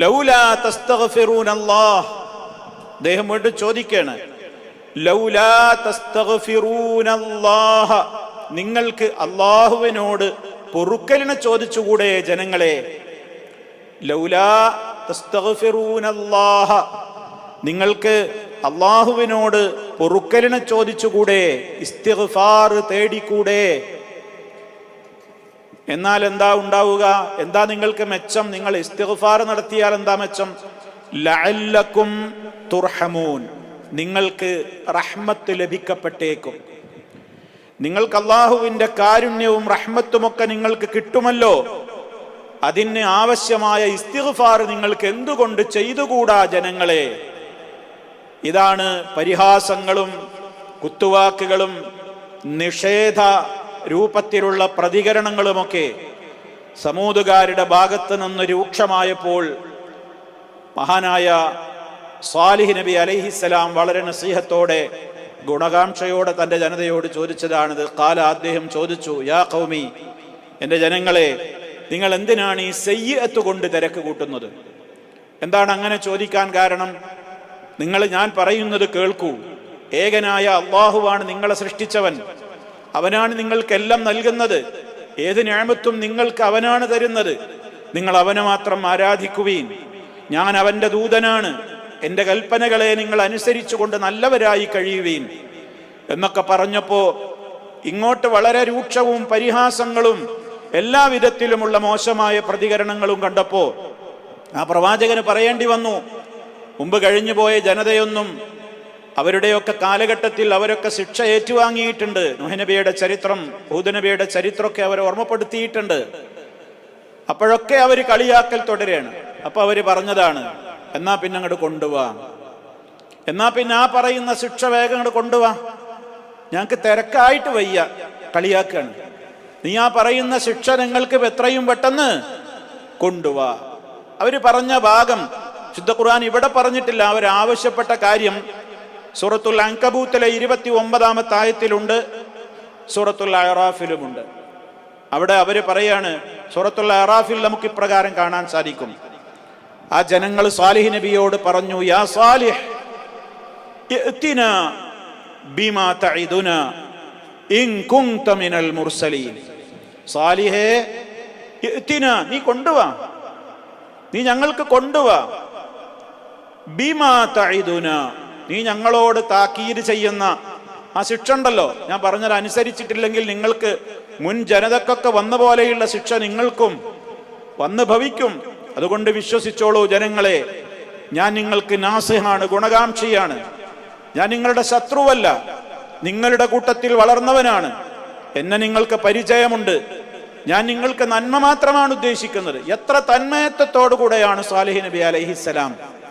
ലൗലാ അദ്ദേഹം വീണ്ടും ലൗലാ നിങ്ങൾക്ക് അള്ളാഹുവിനോട് പൊറുക്കലിനെ ചോദിച്ചുകൂടെ ജനങ്ങളെ? ലൗലാ നിങ്ങൾക്ക് അള്ളാഹുവിനോട് പൊറുക്കലിനെ ചോദിച്ചുകൂടെ? ഇസ്തിഗ്ഫാർ തേടിക്കൂടെ? എന്നാൽ എന്താ ഉണ്ടാവുക? എന്താ നിങ്ങൾക്ക് മെച്ചം? നിങ്ങൾ ഇസ്തിഗ്ഫാർ നടത്തിയാൽ എന്താ മെച്ചം? ലഅല്ലക്കും തുർഹമൂൻ. നിങ്ങൾക്ക് റഹ്മത്ത് ലഭിക്കപ്പെട്ടേക്കും. നിങ്ങൾക്ക് അള്ളാഹുവിന്റെ കാരുണ്യവും റഹ്മത്തുമൊക്കെ നിങ്ങൾക്ക് കിട്ടുമല്ലോ. അതിന് ആവശ്യമായ ഇസ്തിഗ്ഫാർ നിങ്ങൾക്ക് എന്തുകൊണ്ട് ചെയ്തുകൂടാ ജനങ്ങളെ? ഇതാണ് പരിഹാസങ്ങളും കുത്തുവാക്കുകളും നിഷേധ രൂപത്തിലുള്ള പ്രതികരണങ്ങളുമൊക്കെ സമൂതുകാരുടെ ഭാഗത്ത് നിന്ന് രൂക്ഷമായപ്പോൾ മഹാനായ സ്വാലിഹ് നബി അലൈഹിസ്സലാം വളരെ നസീഹത്തോടെ ഗുണകാംക്ഷയോടെ തന്റെ ജനതയോട് ചോദിച്ചതാണിത്. കാല അദ്ദേഹം ചോദിച്ചു യാ കൗമി എന്റെ ജനങ്ങളെ നിങ്ങൾ എന്തിനാണ് ഈ സെയ്യത്ത് കൊണ്ട് തിരക്ക് കൂട്ടുന്നത്? എന്താണ് അങ്ങനെ ചോദിക്കാൻ കാരണം? നിങ്ങൾ ഞാൻ പറയുന്നത് കേൾക്കൂ. ഏകനായ അള്ളാഹുവാണ് നിങ്ങളെ സൃഷ്ടിച്ചവൻ. അവനാണ് നിങ്ങൾക്കെല്ലാം നൽകുന്നത്. ഏത് ഞാമത്തും നിങ്ങൾക്ക് അവനാണ് തരുന്നത്. നിങ്ങൾ അവനെ മാത്രം ആരാധിക്കുകയും ഞാൻ അവന്റെ ദൂതനാണ്. എന്റെ കൽപ്പനകളെ നിങ്ങൾ അനുസരിച്ചു കൊണ്ട് നല്ലവരായി കഴിയുകയും എന്നൊക്കെ പറഞ്ഞപ്പോ ഇങ്ങോട്ട് വളരെ രൂക്ഷവും പരിഹാസങ്ങളും എല്ലാ വിധത്തിലുമുള്ള മോശമായ പ്രതികരണങ്ങളും കണ്ടപ്പോ ആ പ്രവാചകന് പറയേണ്ടി വന്നു. മുമ്പ് കഴിഞ്ഞു പോയ ജനതയൊന്നും അവരുടെയൊക്കെ കാലഘട്ടത്തിൽ അവരൊക്കെ ശിക്ഷ ഏറ്റുവാങ്ങിയിട്ടുണ്ട്. നുഹനബിയുടെ ചരിത്രം ഭൂതനബിയുടെ ചരിത്രമൊക്കെ അവരെ ഓർമ്മപ്പെടുത്തിയിട്ടുണ്ട്. അപ്പോഴൊക്കെ അവർ കളിയാക്കൽ തുടരുകയാണ്. അപ്പൊ അവർ പറഞ്ഞതാണ് എന്നാ പിന്നെ അങ്ങോട്ട് കൊണ്ടുപോവാ എന്നാ പിന്നെ ആ പറയുന്ന ശിക്ഷ വേഗം അങ്ങോട്ട് കൊണ്ടുപോവാ ഞങ്ങൾക്ക് തിരക്കായിട്ട് വയ്യ കളിയാക്കാണ് നീ ആ പറയുന്ന ശിക്ഷ നിങ്ങൾക്ക് എത്രയും പെട്ടെന്ന് കൊണ്ടുപോവാ അവർ പറഞ്ഞ ഭാഗം ശുദ്ധ ഖുർആൻ ഇവിടെ പറഞ്ഞിട്ടില്ല. അവർ ആവശ്യപ്പെട്ട കാര്യം സൂറത്തുൽ അങ്കബൂത്തിലെ ഇരുപത്തി ഒമ്പതാമത്തെ ആയത്തിലുണ്ട്. സൂറത്തുൽ അറാഫിലുമുണ്ട്. അവിടെ അവർ പറയാണ് സൂറത്തുൽ അറാഫിൽ നമുക്ക് ഇപ്രകാരം കാണാൻ സാധിക്കും. ആ ജനങ്ങൾ സാലിഹ് നബിയോട് പറഞ്ഞു യാ സാലിഹ് ബിമാ ഇൻ മിനൽ മുർസലീൻ. സാലിഹേ നീ കൊണ്ടുവാ. നീ ഞങ്ങൾക്ക് കൊണ്ടുവാ. ബിമാ തഇദുന നീ ഞങ്ങളോട് താക്കീര് ചെയ്യുന്ന ആ ശിക്ഷ ഉണ്ടല്ലോ ഞാൻ പറഞ്ഞത് അനുസരിച്ചിട്ടില്ലെങ്കിൽ നിങ്ങൾക്ക് മുൻ ജനതക്കൊക്കെ വന്ന പോലെയുള്ള ശിക്ഷ നിങ്ങൾക്കും വന്ന് ഭവിക്കും. അതുകൊണ്ട് വിശ്വസിച്ചോളൂ ജനങ്ങളെ ഞാൻ നിങ്ങൾക്ക് നാസിഹാണ് ഗുണകാംക്ഷിയാണ്. ഞാൻ നിങ്ങളുടെ ശത്രുവല്ല നിങ്ങളുടെ കൂട്ടത്തിൽ വളർന്നവനാണ്. എന്നെ നിങ്ങൾക്ക് പരിചയമുണ്ട്. ഞാൻ നിങ്ങൾക്ക് നന്മ മാത്രമാണ് ഉദ്ദേശിക്കുന്നത്. എത്ര തന്മയത്വത്തോടു കൂടെയാണ് സാലിഹ് നബി അലൈഹിസ്സലാം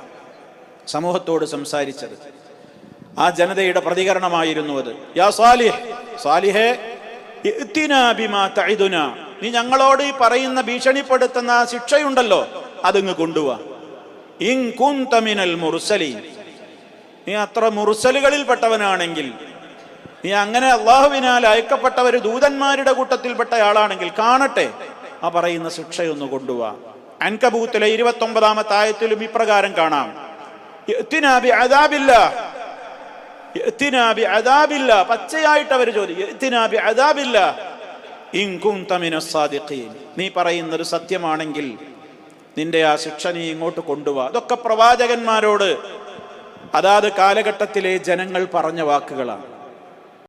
സമൂഹത്തോട് സംസാരിച്ചത്. ആ ജനതയുടെ പ്രതികരണമായിരുന്നു അത്. യാ സാലിഹ് സാലിഹേ നീ ഞങ്ങളോട് ഈ പറയുന്ന ഭീഷണിപ്പെടുത്തുന്ന ശിക്ഷയുണ്ടല്ലോ അതിങ്ങ് കൊണ്ടുവാ. ഇൻ കുന്ത മിനൽ മുർസലീൻ. നീ അത്ര മുർസലുകളിൽപ്പെട്ടവനാണെങ്കിൽ നീ അങ്ങനെ അള്ളാഹുവിനാൽ അയക്കപ്പെട്ട ഒരു ദൂതന്മാരുടെ കൂട്ടത്തിൽപ്പെട്ട ആളാണെങ്കിൽ കാണട്ടെ ആ പറയുന്ന ശിക്ഷയൊന്ന് കൊണ്ടുവാ. അൻകബൂത്തിലെ ഇരുപത്തി ഒമ്പതാമത്തെ ആയത്തിലും ഇപ്രകാരം കാണാം. പച്ചയായിട്ട് അവർ ബി അദാബില്ലാ ഇൻ കുന്ത മിനസ് സാദിഖീൻ നീ പറയുന്നത് സത്യമാണെങ്കിൽ നിന്റെ ആ ശിക്ഷ നീ ഇങ്ങോട്ട് കൊണ്ടുവാ. അതൊക്കെ പ്രവാചകന്മാരോട് അതാത് കാലഘട്ടത്തിലെ ജനങ്ങൾ പറഞ്ഞ വാക്കുകളാണ്.